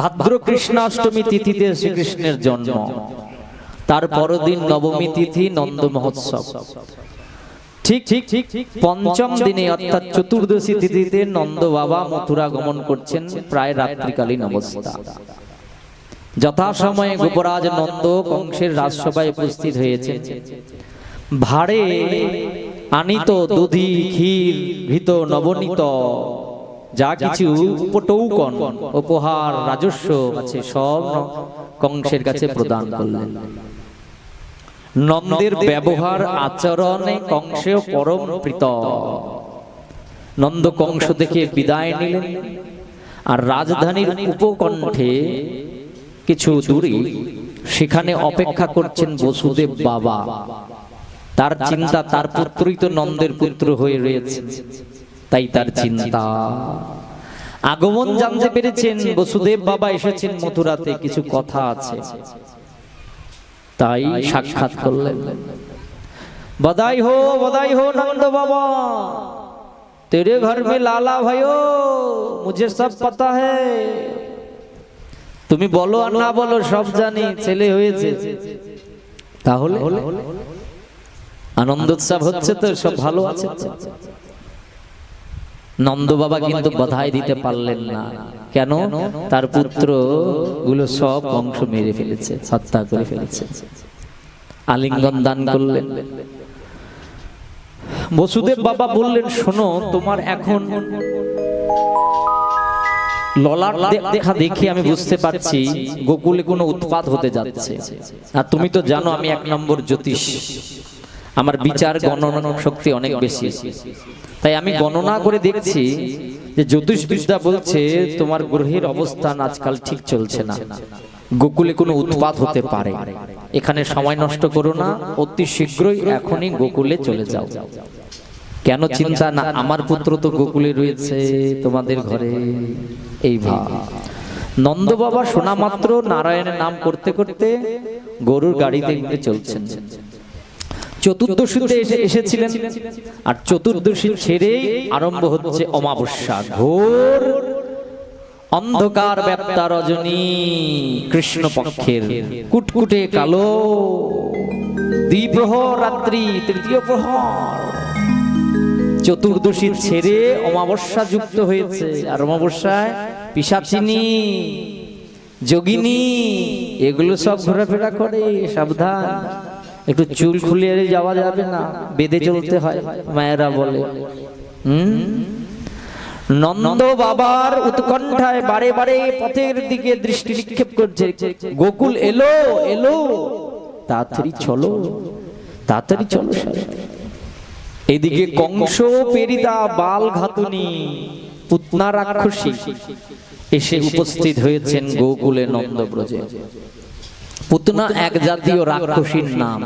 ভাদ্র কৃষ্ণাষ্টমী তিথিতে শ্রীকৃষ্ণের জন্ম। তার পরদিন নবমী তিথি নন্দ মহোৎসব। ঠিক ঠিক ঠিক পঞ্চম দিনে অর্থাৎ চতুর্দশী তিথিতে নন্দ বাবা মথুরা গমন করছেন প্রায় রাত্রিকালীন অবস্থা। যথাসময়ে গোপরাজ নন্দ কংসের রাজসভায় উপস্থিত হয়েছে ভাড়ে আনিত দধি, ক্ষীর, ঘৃত নবনীত যা কিছু উপটৌকন, উপহার, রাজস্ব আছে, সব কংসের কাছে প্রদান করলেন। নন্দের ব্যবহার আচরণে কংসেও পরম প্রীত। নন্দ কংস দেখে বিদায় নিলেন, আর রাজধানীর উপকণ্ঠে কিছু দূরে সেখানে অপেক্ষা করছেন বসুদেব বাবা। তার চিন্তা তার পুত্রই তো নন্দের পুত্র হয়ে রয়েছে। তাই তার চিন্তা আগমন জানতে পেরেছেন বসুদেব বাবা এসেছেন মথুরাতে কিছু কথা আছে তাই সাক্ষাৎ করলেন बधाई हो बधाई हो नंद बाबा तेरे घर में लाला भयो मुझे सब पता है তুমি বলো আর না বলো সব জানি ছেলে হয়েছে তাহলে আনন্দ উৎসব হচ্ছে তো সব ভালো আছে তো? নন্দ বাবা কিন্তু বাধাই দিতে পারলেন না। কেন? তার পুত্রগুলো সব অংশ মেরে ফেলেছে হত্যা করে ফেলেছে। আলিঙ্গন দান করলেন। বসুদেব বাবা বললেন শোনো তোমার এখন ললাট দে- দেখা দেখে আমি বুঝতে পারছি গোকুলে কোনো উৎপাত হতে যাচ্ছে। আর তুমি তো জানো আমি এক নম্বর জ্যোতিষ। আমার বিচার গণনা শক্তি অনেক বেশি। তাই আমি গণনা করে দেখছি যে জ্যোতিষ বিদ্যা বলছে তোমার গ্রহের অবস্থান আজকাল ঠিক চলছে না। গোকুলে কোনো উৎপাত হতে পারে। এখানে সময় নষ্ট করো না অতি শীঘ্রই এখনই গোকুলে চলে যাও। কেন চিন্তা না আমার পুত্র তো গোকুলে রয়েছে তোমাদের ঘরে এই ভাব। নন্দ বাবা শোনা মাত্র নারায়ণের নাম করতে করতে গরুর গাড়িতে চলছেন। চতুর্দশীতে এসে এসেছিলেন। আর চতুর্দশী ছেড়ে আরম্ভ হচ্ছে অমাবস্যা। ঘোর অন্ধকার ব্যাপ্তা রজনী কৃষ্ণ পক্ষের কুটকুটে কালো দ্বিপ্রহর রাত্রি তৃতীয় প্রহর। চতুর্দশী ছেড়ে অমাবস্যা যুক্ত হয়েছে। আর অমাবস্যায় পিসাচিনী যোগিনী এগুলো সব ঘোরাফেরা করে সাবধান। একটু চুল খুলে যাওয়া যাবে না বেঁধে চলতে হয় মায়েরা বলে। হুম? নন্দ বাবার উৎকণ্ঠায় বারে বারে পথের দিকে দৃষ্টি নিক্ষেপ করছে। গোকুল এলো এলো। তাড়াতাড়ি চলো। তাড়াতাড়ি চলো এদিকে কংস পেরিতা বাল ঘাতুনি পুতনা রাক্ষসী এসে উপস্থিত হয়েছেন গোকুলে নন্দব্রজে। পুতনা এক জাতীয় রাক্ষসীর নাম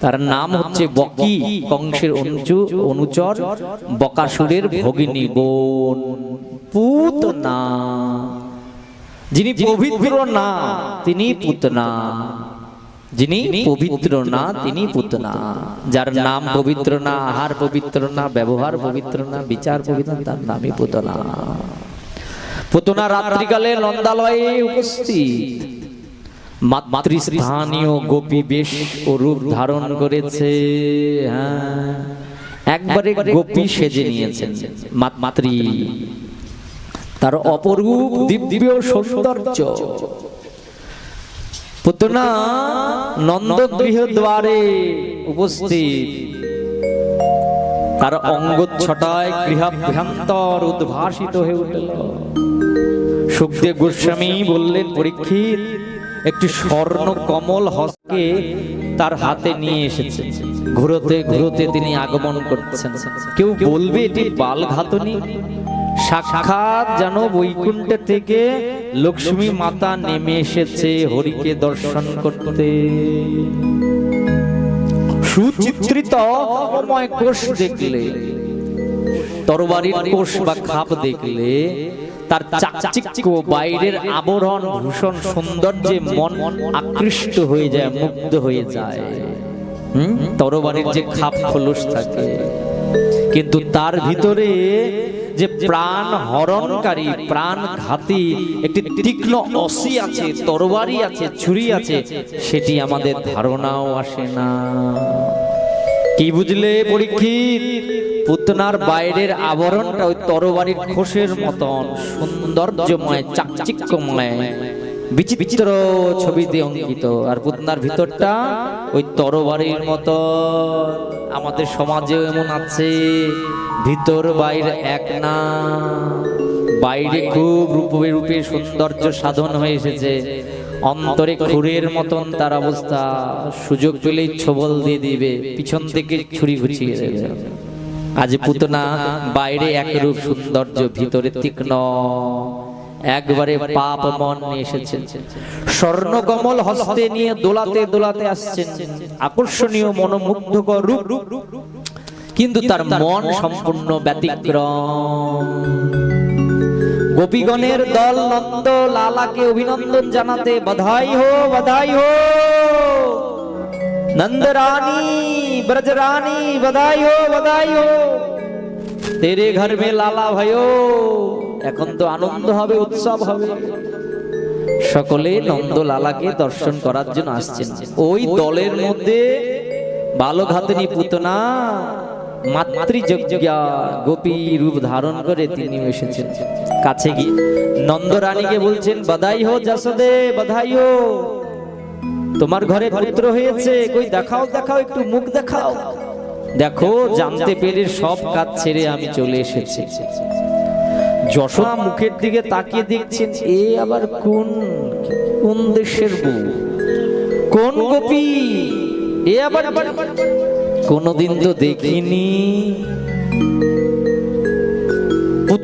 তার নাম হচ্ছে বকি কংসের অনুচু অনুচর বকাসুরের ভগিনী বোন পুতনা যিনি পবিত্র না তিনি পুতনা যিনি পবিত্র না তিনি পুতনা যার নাম পবিত্র না আহার পবিত্র না ব্যবহার পবিত্র না বিচার পবিত্র না, তার নামই পুতনা পুতনা রাত্রিকালে নন্দালয়ে উপস্থিত মাতৃস্থানীয় গোপী বেশ ও রূপ ধারণ করেছে। হ্যাঁ। একবারে গোপী সেজে নিয়েছেন মাত- তার অপরূপ দিব্য সৌন্দর্য। পুতনা নন্দ গৃহ দ্বারে উপস্থিত। তার অঙ্গ ছটায় গৃহাভ্যন্তর উদ্ভাসিত হয়ে উঠল। সুখদেব গোস্বামী বললেন, পরীক্ষিত একটি স্বর্ণ কমল হস্তে তার হাতে নিয়ে এসেছে। ঘুরোতে ঘুরোতে তিনি আগমন করছেন কেউ বলবে এটি বাল ঘাতনি। সাক্ষাৎ যেন বৈকুণ্ঠ থেকে লক্ষ্মী মাতা নেমে এসেছে হরিকে দর্শন করতে। সুচিত্রিত কোষ দেখলে তরবারির কোষ বা খাপ দেখলে তার চাকচিক্য, বাইরের আবরণ, ভূষণ সৌন্দর্যে মন আকৃষ্ট হয়ে যায়, মুগ্ধ হয়ে যায়? তরবারির যে খাপ খোলস থাকে। কিন্তু তার ভিতরে যে প্রাণ হরণকারী, প্রাণ ঘাতী, একটি তীক্ষ্ণ অসি আছে, তরবারি আছে, ছুরি আছে, সেটি আমাদের ধারণাও আসে না। কি বুঝলে পরীক্ষিত? পুতনার বাইরের আবরণটা ওই তরবারির খোসের মতন, সৌন্দর্যময়, চাকচিক্যময়, বিচিত্র ছবিতে অঙ্কিত। আর পুতনার ভিতরটা ওই তরবারির মতো আমাদের সমাজেও এমন আছে, ভিতর বাইরে এক না। বাইরে খুব রূপে রূপে সৌন্দর্য সাধন হয়ে এসেছে। অন্তরে খুরের মতন তার অবস্থা। সুযোগ পেলেই ছবল দিয়ে দিবে, পিছন থেকে ছুরি ঘুচিয়ে দেবে। আজ পুতনা বাইরে একরূপ সৌন্দর্য, ভিতরে তীক্ষ্ণ। একবারে পাপ মন এসেছেন। স্বর্ণ কমল হস্তে নিয়ে দোলাতে দোলাতে আসছেন। আকর্ষণীয়, মনোমুগ্ধকর রূপ। কিন্তু তার মন সম্পূর্ণ ব্যতিক্রম। গোপীগণের দল নন্দ লালাকে অভিনন্দন জানাতে বধাই হো বধাই হো। নন্দ রানী ব্রজ রানী বধাই হো বধাই হো। তেরে ঘর মে লালা ভয়, এখন তো আনন্দ হবে, উৎসব হবে। সকলে নন্দ লালাকে দর্শন করার জন্য আসছেন। ওই দলের মধ্যে বালঘাতনী পুতনা, মাতৃযজ্ঞা গোপী রূপ ধারণ করে তিনি এসেছেন। কাছে গিয়ে। নন্দরানীকে বলছেন বাধাই হো যশোদে বাধাই হো তোমার ঘরে পুত্র হয়েছে, কই দেখাও দেখাও, একটু মুখ দেখাও। দেখো, জানতে পেরে সব কাজ ছেড়ে আমি চলে এসেছি। যশোদা মুখের দিকে তাকিয়ে দেখছেন, এ আবার কোন কোন দেশের বউ? কোন গোপী? এ আবার কোনদিন তো দেখিনি।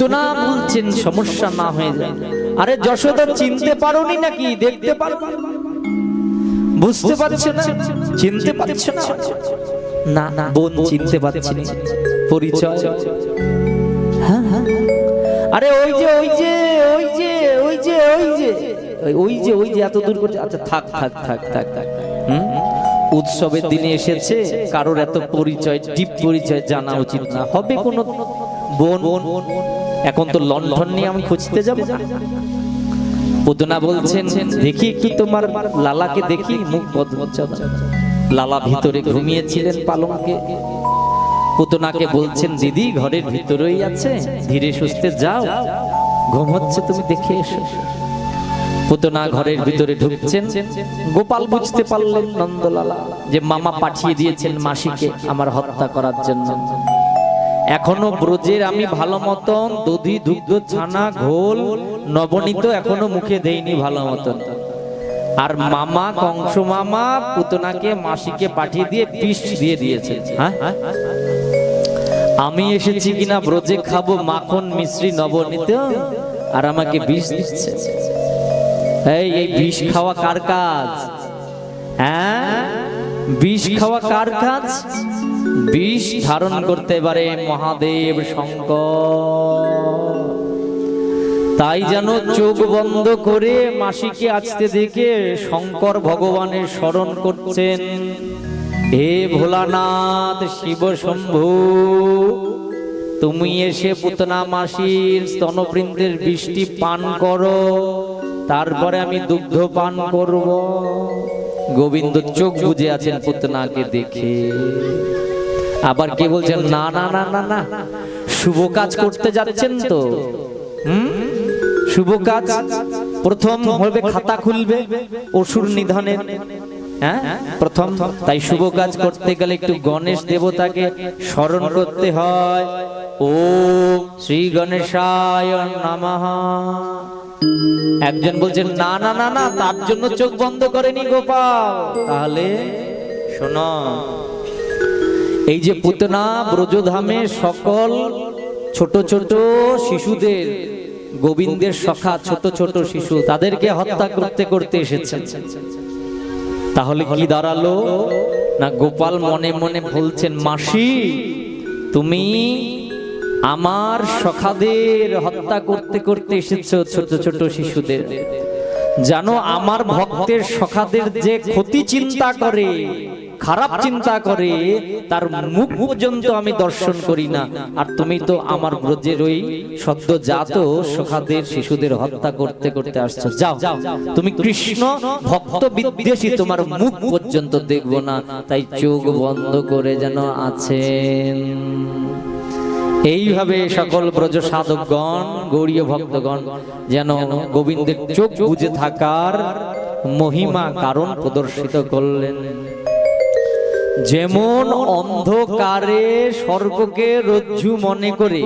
পুতনা বলছেন, সমস্যা না হয়ে যায়। আরে যশোদা, চিনতে পারোনি নাকি? দেখতে পারো। বুঝতে পারছ না? চিনতে পারছ না? না না, বোন চিনতে পারছি না। পরিচয়। হ্যাঁ হ্যাঁ। আরে ওই যে ওই যে ওই যে ওই যে ওই যে, ওই- ওই যে ওই যে, এত দূর করছে। আচ্ছা থাক থাক থাক থাক থাক। হুম? উৎসবের দিনে এসেছে, কারোর এত পরিচয়, ডিপ পরিচয় জানা উচিত না। হবে কোনো বোন বোন? এখন তো লন্ডন নিয়ে আমি খুঁজতে যাব। পুতনা বলছেন দেখি একটু তোমার লালাকে দেখি মুখ বদমচ্ছদ লালা ভিতরে ঘুমিয়েছিলেন পালঙ্কে। পুতনাকে বলছেন দিদি ঘরের ভিতরেই আছে ধীরে সুস্থে যাও। ঘুম হচ্ছে তুমি দেখে এসো। পুতনা ঘরের ভিতরে ঢুকছেন। গোপাল বুঝতে পারলেন নন্দলালা যে মামা পাঠিয়ে দিয়েছেন মাসিকে আমার হত্যা করার জন্য। এখনও ব্রজের আমি ভালো মতন দধি দুগ্ধ ছানা ঘোল নবনীত এখনও মুখে দেইনি ভালো মতন। আর মামা কংস মামা পুতনাকে মাসিকে পাঠিয়ে দিয়ে বিষ দিয়ে দিয়েছে। হ্যাঁ? আমি এসেছি কিনা ব্রজে খাব মাখন মিশ্রি নবনীত, আর আমাকে বিষ দিচ্ছে। এই এই বিষ খাওয়া কার কাজ? হ্যাঁ? বিষ খাওয়া কার কাজ? বিষ ধারণ করতে পারে মহাদেব শঙ্কর। তাই যেন চোখ বন্ধ করে মাসিকে আসতে দেখে শঙ্কর ভগবানের স্মরণ করছেন। হে ভোলানাথ শিব শম্ভু তুমি এসে পুতনা মাসির স্তনবৃন্দের বৃষ্টি পান করো তারপরে আমি দুগ্ধ পান করব। গোবিন্দ চোখ বুঝে আছেন পুতনাকে দেখে। আবার কে বলছেন, না না না না না শুভ কাজ করতে যাচ্ছেন তো। শুভ কাজ প্রথম হবে খাতা খুলবে অসুর নিধনের। হ্যাঁ? প্রথম। তাই শুভ কাজ করতে গেলে একটু গণেশ দেবতাকে স্মরণ করতে হয়। ও শ্রী গণেশায় নমঃ। একজন বলছেন, না না না না, তার জন্য চোখ বন্ধ করেনি গোপাল। তাহলে শোনো, এই যে পুতনা ব্রজধামে সকল ছোট ছোট শিশুদের, গোবিন্দের সখা, ছোট ছোট শিশু, তাদেরকে হত্যা করতে করতে এসেছেন তাহলে কি দাঁড়াল? না, গোপাল মনে মনে বলছেন, মাসি, তুমি আমার সখাদের হত্যা করতে করতে এসেছ ছোট ছোট শিশুদের। জানো আমার ভক্তের সখাদের যে ক্ষতি চিন্তা করে, খারাপ চিন্তা করে, তার মুখ পর্যন্ত আমি দর্শন করি না। আর তুমি তো আমার ব্রজের ওই সদ্য জাত সখাদের শিশুদের হত্যা করতে করতে আসছো। যাও, তুমি কৃষ্ণ ভক্ত বিদ্বেষী, তোমার মুখ পর্যন্ত দেখব না। তাই চোখ বন্ধ করে যেন আছেন। এইভাবে সকল ব্রজ সাধকগণ, গৌরীয় ভক্তগণ, যেন গোবিন্দের চোখ বুঝে থাকার মহিমা কারণ প্রদর্শিত করলেন। যেমন অন্ধকারে সর্বকে রজ্জু মনে করে,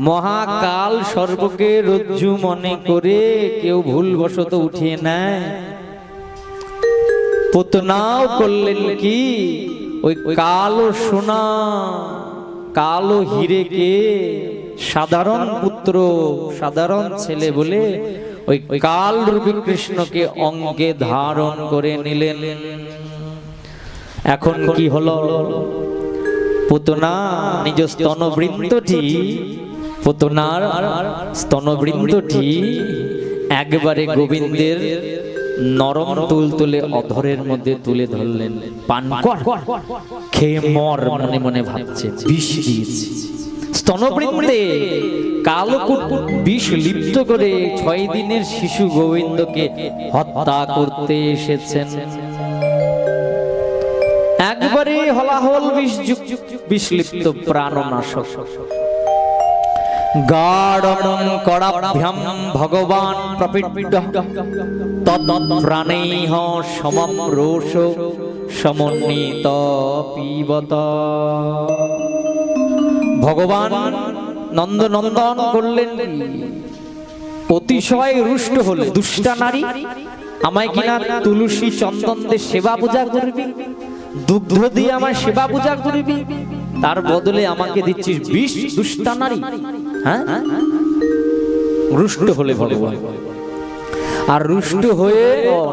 মহাকাল সর্বকে রজ্জু মনে করে কেউ ভুলবশত উঠিয়ে নেয়। পুতনাও করলেন কি? ওই কালো সোনা। কালো হিরেকে সাধারণ পুত্র, সাধারণ ছেলে বলে ওই কাল রূপী কৃষ্ণকে অঙ্গে ধারণ করে নিলেন। এখন কি হলো? পুতনা, নিজ স্তনবৃন্দটি, পুতনার স্তনবৃন্দটি একবারে গোবিন্দের নরম তুল তুলে অধরের মধ্যে তুলে ধরলেন পান কর। খেয়ে মর মনে মনে ভাবছে বিষ দিয়েছি। স্তনবৃন্দে কালো বিষ লিপ্ত করে ছয় দিনের শিশু গোবিন্দকে হত্যা করতে এসেছেন। একবারে হলাহল বিষ বিষলিপ্ত প্রাণনাশক। গাঢ়ং করাভ্যাম ভগবান প্রপিড তৎপ্রাণৈহ সমম রোষ সমন্বিত পিবত। ভগবান নন্দ নন্দন করলেন অতিশয় রুষ্ট হলে দুষ্টা নারী, আমায় কিনা তুলসী চন্দন সেবা পূজা করবি? দুগ্ধ দিয়ে আমায় সেবা পূজা করবি? তার বদলে আমাকে দিচ্ছিস বিষ দুষ্টা নারী। হ্যাঁ? রুষ্ট হলে ভগবান আর রুষ্ট হয়ে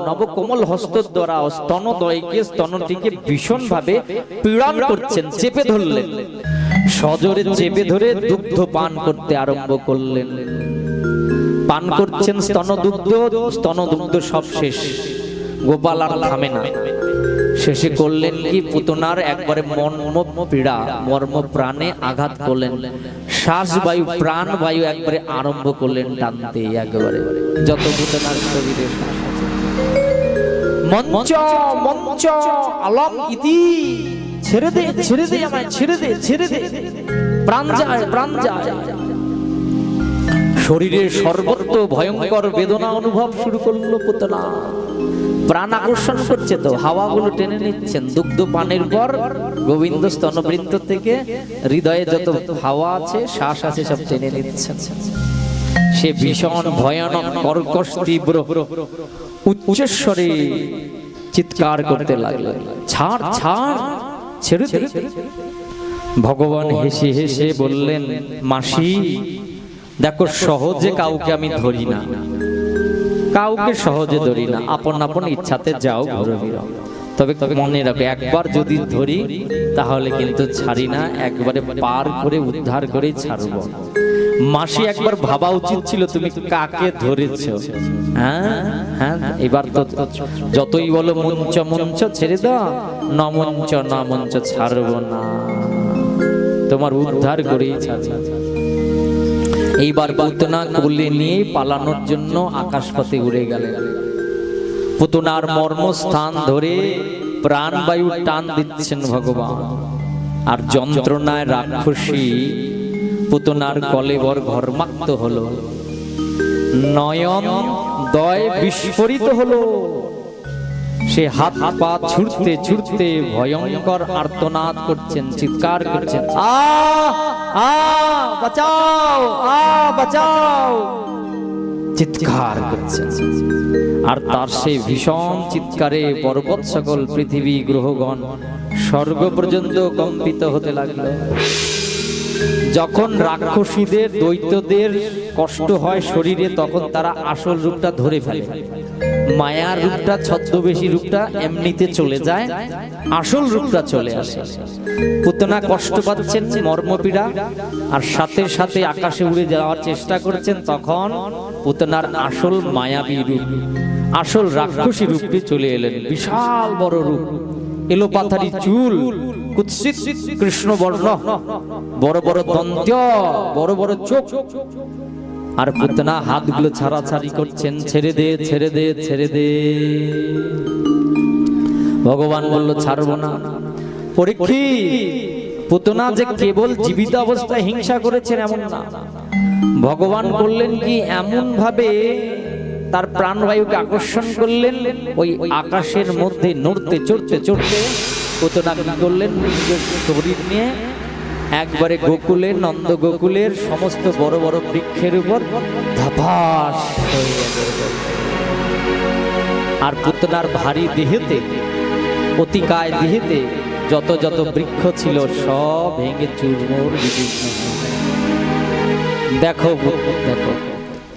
নবকমল হস্ত দ্বারা স্তনদয়কে স্তনটিকে ভীষণ ভাবে পীড়ন করছেন, চেপে ধরলেন। সজোরে চেপে ধরে দুগ্ধ পান করতে আরম্ভ করলেন। পান করছেন স্তনদুগ্ধ স্তনদুগ্ধ সব শেষ। গোপাল আর থামে না। শেষে করলেন কি, পুতনার একবারে মর্ম পীড়া, মর্ম প্রাণে আঘাত করলেন। শ্বাস বায়ু, প্রাণ বায়ু একবারে আরম্ভ করলেন টানতে একবারে। যত পুতনার শরীরে। মঞ্চ মঞ্চ, আলম ইতি। ছেড়ে দে ছেড়ে দে আমায়, ছেড়ে দে ছেড়ে দে। প্রাণ যায় প্রাণ যায়। শরীরের সর্বত্র ভয়ঙ্কর বেদনা অনুভব শুরু করল পুতনা প্রাণ আকর্ষণ করছে তো, হাওয়াগুলো টেনে নিচ্ছেন, দুগ্ধ পানের পর গোবিন্দ স্তনবৃন্দ থেকে হৃদয়ে যত হাওয়া আছে, শ্বাস আছে, সব টেনে নিচ্ছেন। সে ভীষণ ভয়ানক কর্কশ তীব্র উচ্চস্বরে চিৎকার করতে লাগল। ছাড় ছাড়, ছেড়ে ভগবান হেসে হেসে বললেন, মাসি, দেখো সহজে কাউকে আমি ধরি না। কাউকে সহজে ধরি না। আপন আপন ইচ্ছাতে যাও ঘুরে ফিরো তবে মনে রাখো, একবার যদি ধরি, তাহলে কিন্তু ছাড়ি না, একবারে পার করে উদ্ধার করে ছাড়ব। মাসি একবার ভাবা উচিত ছিল, তুমি কাকে ধরেছ? হ্যাঁ? হ্যাঁ? এবার তো যতই বলো, মঞ্চ মঞ্চ ছেড়ে দাও, ন মঞ্চ ন মঞ্চ ছাড়বো না। তোমার উদ্ধার করেই ছাড়ব। এইবার পুতনা কোলে নিয়ে পালানোর জন্য আকাশপথে উড়ে গেলেন পুতনার মর্মস্থান ধরে প্রাণবায়ু টান দিচ্ছেন ভগবান। আর যন্ত্রণায় রাক্ষসী পুতনার কলেবর ঘর্মাক্ত হলো। নয়ন দয় বিস্ফোরিত হলো। সে হাত পা ছুটতে ছুটতে ভয়ঙ্কর আর্তনাদ করছেন, চিৎকার করছেন। চিৎকার করছেন। আর তার সেই ভীষণ চিৎকারে পর্বত সকল পৃথিবী গ্রহগণ স্বর্গ পর্যন্ত কম্পিত হতে লাগল। যখন রাক্ষসীদের, দৈত্যদের কষ্ট হয় শরীরে, তখন তারা আসল রূপটা ধরে ফেলে। মায়ার রূপটা, ছদ্মবেশী রূপটা এমনিতে চলে যায়, আসল রূপটা চলে আসে। পুতনা কষ্ট পাচ্ছেন মর্মপীড়া, আর সাথে সাথে আকাশে উড়ে যাওয়ার চেষ্টা করছেন, তখন পুতনার আসল মায়াবী রূপ, আসল রাক্ষসী রূপে চলে এলেন। বিশাল বড় রূপ, এলোপাথারি চুল কুৎসিত কৃষ্ণ বর্ণ বড় বড় দন্ত বড় বড় চোখ। আর পুতনা হাতগুলো ছাড়াছাড়ি করছেন, ছেড়ে দে ছেড়ে দে ছেড়ে দে। ভগবান বলল, ছাড়বো না। পরীক্ষিত পুতনা যে কেবল জীবিত অবস্থায় হিংসা করেছেন এমন না। ভগবান বললেন কি, এমন ভাবে তার প্রাণবায়ুকে আকর্ষণ করলেন, ওই আকাশের মধ্যে নড়তে, চড়তে চড়তে পুতনা কি করলেন নিজের শরীর নিয়ে, একবারে গোকুলের নন্দ গোকুলের সমস্ত বড় বড় বৃক্ষের উপর ধাপাস আর পুতনার ভারী দেহেতে অতিকায় দেহেতে যত যত বৃক্ষ ছিল, সব ভেঙে চুরমুর। দেখো দেখো,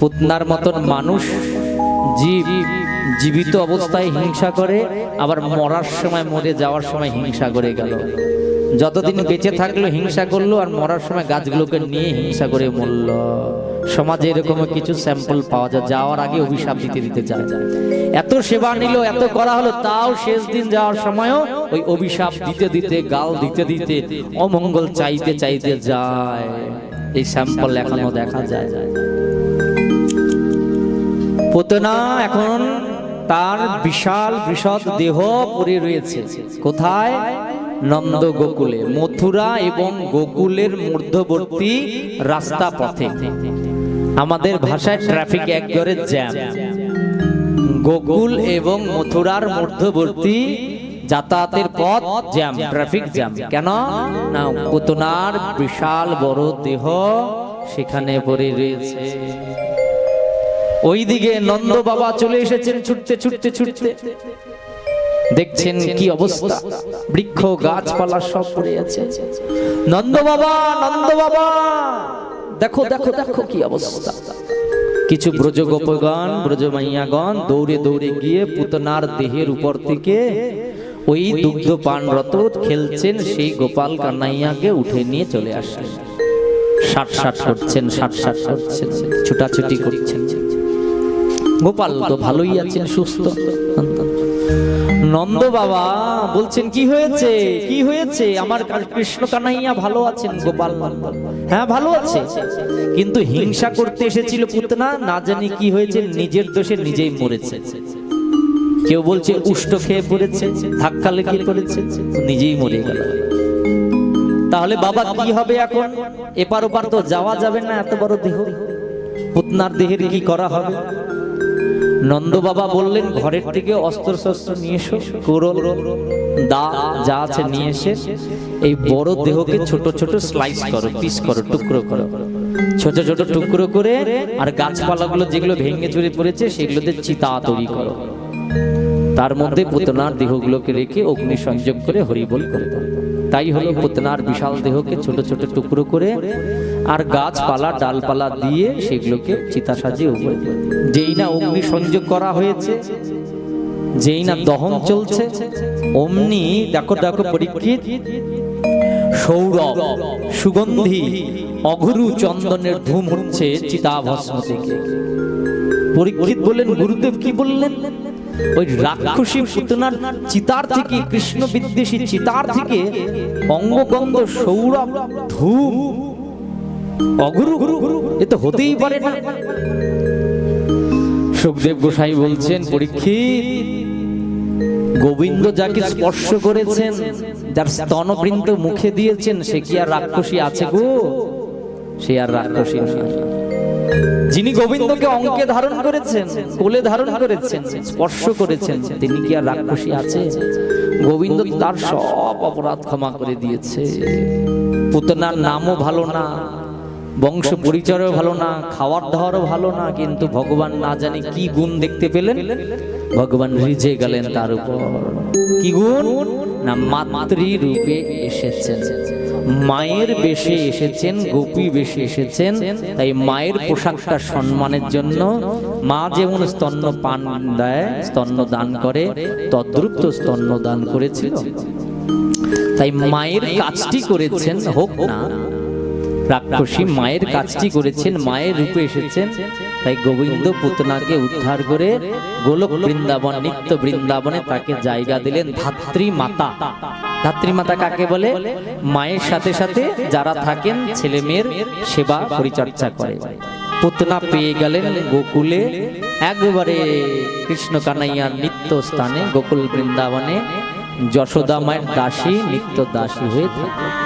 পুতনার মতন মানুষ, জীব জীবিত অবস্থায় হিংসা করে, আবার মরার সময় মরে যাওয়ার সময় হিংসা করে গেল। যতদিন বেঁচে থাকল হিংসা করল, আর মরার সময় গাছগুলোকে নিয়ে হিংসা করে মরল। সমাজে এরকম কিছু স্যাম্পল পাওয়া যায়, যাওয়ার আগে অভিশাপ দিতে দিতে যায়। এত সেবা নিল, এত করা হলো, তাও শেষ দিন যাওয়ার সময়ও ওই অভিশাপ দিতে দিতে, গাল দিতে দিতে, অমঙ্গল চাইতে চাইতে যায়। এই স্যাম্পল এখনও দেখা যায়। পুতনা, এখন তার বিশাল বৃষদ দেহ পড়ে রয়েছে। কোথায়? নন্দ গোকুলে মথুরা এবং গোকুলের মধ্যবর্তী রাস্তা পথে। আমাদের ভাষায় ট্রাফিক একবারে জ্যাম। গোকুল এবং মথুরার মধ্যবর্তী যাতায়াতের পথ জ্যাম, ট্রাফিক জ্যাম। কেন? না, পুতনার বিশাল বড় দেহ সেখানে পড়ে রয়েছে। ওইদিকে নন্দ বাবা চলে এসেছেন ছুটতে ছুটতে ছুটতে। দেখছেন কি অবস্থা? বৃক্ষ গাছপালা সব পড়ে আছে। নন্দ বাবা নন্দ বাবা! দেখো দেখো দেখো কি অবস্থা। কিছু ব্রজ গোপগণ ব্রজ মাইয়াগণ দৌড়ে দৌড়ে গিয়ে পুতনার দেহের উপর থেকে ওই দুগ্ধ পানরত খেলছেন সেই গোপাল কানাইয়াকে উঠে নিয়ে চলে আসলেন। ষাট ষাট করছেন ষাট ষাট করছেন ছুটাছুটি করছেন। গোপাল তো ভালোই আছেন সুস্থ। নন্দ বাবা বলছেন কি হয়েছে? কি হয়েছে? আমার কৃষ্ণ কানাইয়া ভালো আছেন গোপাল। হ্যাঁ ভালো আছে। কিন্তু হিংসা করতে এসেছিল পুতনা না জানি কি হয়েছে নিজের দোষে নিজেই মরেছে। কেউ বলছে উষ্ট খেয়ে পড়েছে ধাক্কা লেগে পড়েছে নিজেই মরে গেল। তাহলে বাবা কি হবে এখন? এপার ওপার তো যাওয়া যাবে না এত বড় দেহ। পুতনার দেহের কি করা হবে? নন্দ বাবা বললেন, ঘরের থেকে অস্ত্র শস্ত্র নিয়ে এসো, কোরল, দা, যা আছে নিয়ে এসে এই বড় দেহকে ছোট ছোট স্লাইস করো পিস করো, টুকরো করো। ছোট ছোট টুকরো করে আর গাছপালাগুলো যেগুলো ভেঙে চুরে পড়েছে, সেগুলোতে চিতা তৈরি করো। তার মধ্যে পুতনার দেহগুলোকে রেখে অগ্নি সংযোগ করে হরিবল করে তাই হলো পুতনার বিশাল দেহকে ছোট ছোট টুকরো করে আর গাছপালা, ডালপালা দিয়ে সেগুলোকে চিতা সাজিয়ে উপরে। যেই না অগ্নি সংযোগ করা হয়েছে যেই না দহন চলছে অমনি দেখো দেখো পরীক্ষিত সৌরভ সুগন্ধি অঘরু চন্দনের ধূম হচ্ছে চিতাভস্ম থেকে পরীক্ষিত বললেন গুরুদেব কি বললেন? ওই রাক্ষসী পুতনার চিতার থেকে কৃষ্ণ বিদ্বেষী চিতার থেকে অঙ্গগন্ধ সৌরভ ধূম। অগুরু এ তো হতেই পারে না। সুখদেব গোসাই বলছেন, পরীক্ষিত, গোবিন্দ যাকে স্পর্শ করেছেন, যার স্তনবৃন্দ মুখে দিয়েছেন, সে কি আর রাক্ষসী আছে গো? সে আর রাক্ষসী যিনি গোবিন্দকে অঙ্কে ধারণ করেছেন, কোলে ধারণ করেছেন, স্পর্শ করেছেন, তিনি কি আর রাক্ষসী আছে? গোবিন্দ তার সব অপরাধ ক্ষমা করে দিয়েছে। পুতনার নামও ভালো না। বংশ পরিচয়ও ভালো না খাওয়ার দাওয়ারও ভালো না কিন্তু ভগবান না জানি কি গুণ দেখতে পেলেন? ভগবান রিজে গেলেন তার উপর। কি গুণ? না মাতৃ রূপে এসেছেন। মায়ের বেশে এসেছেন গোপী বেশে এসেছেন তাই মায়ের পোশাকটা সম্মানের জন্য মা যেমন স্তন্য পান দেয় স্তন্য দান করে তদ্রুপ তো স্তন্য দান করেছিল। তাই মায়ের কাজটি করেছেন হোক না। রাক্ষসী মায়ের কাজটি করেছেন, মায়ের রূপে এসেছেন। তাই গোবিন্দ পুতনাকে উদ্ধার করে গোলক বৃন্দাবন, নিত্য বৃন্দাবনে তাকে জায়গা দিলেন ধাত্রী মাতা। ধাত্রী মাতা কাকে বলে? মায়ের সাথে সাথে যারা থাকেন, ছেলে মেয়ের সেবা পরিচর্যা করে। পুতনা পেয়ে গেলেন গোকুলে। একবারে কৃষ্ণ কানাইয়ার নিত্য স্থানে গোকুল বৃন্দাবনে। যশোদা মায়ের দাসী, নিত্য দাসী হয়ে থাকে